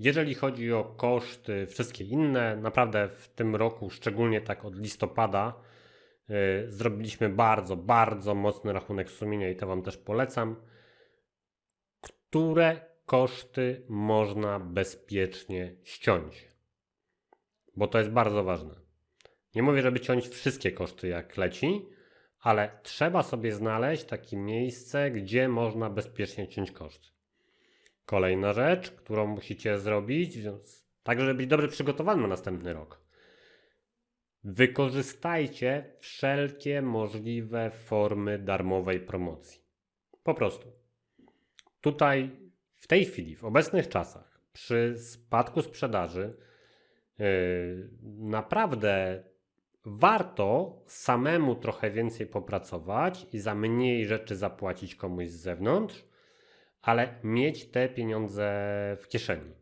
Jeżeli chodzi o koszty, wszystkie inne, naprawdę w tym roku, szczególnie tak od listopada, yy, zrobiliśmy bardzo, bardzo mocny rachunek sumienia i to Wam też polecam. Które koszty można bezpiecznie ściąć? Bo to jest bardzo ważne. Nie mówię, żeby ciąć wszystkie koszty jak leci, ale trzeba sobie znaleźć takie miejsce, gdzie można bezpiecznie ciąć koszty. Kolejna rzecz, którą musicie zrobić, tak żeby być dobrze przygotowany na następny rok. Wykorzystajcie wszelkie możliwe formy darmowej promocji. Po prostu. Tutaj, w tej chwili, w obecnych czasach, przy spadku sprzedaży, yy, naprawdę warto samemu trochę więcej popracować i za mniej rzeczy zapłacić komuś z zewnątrz, ale mieć te pieniądze w kieszeni.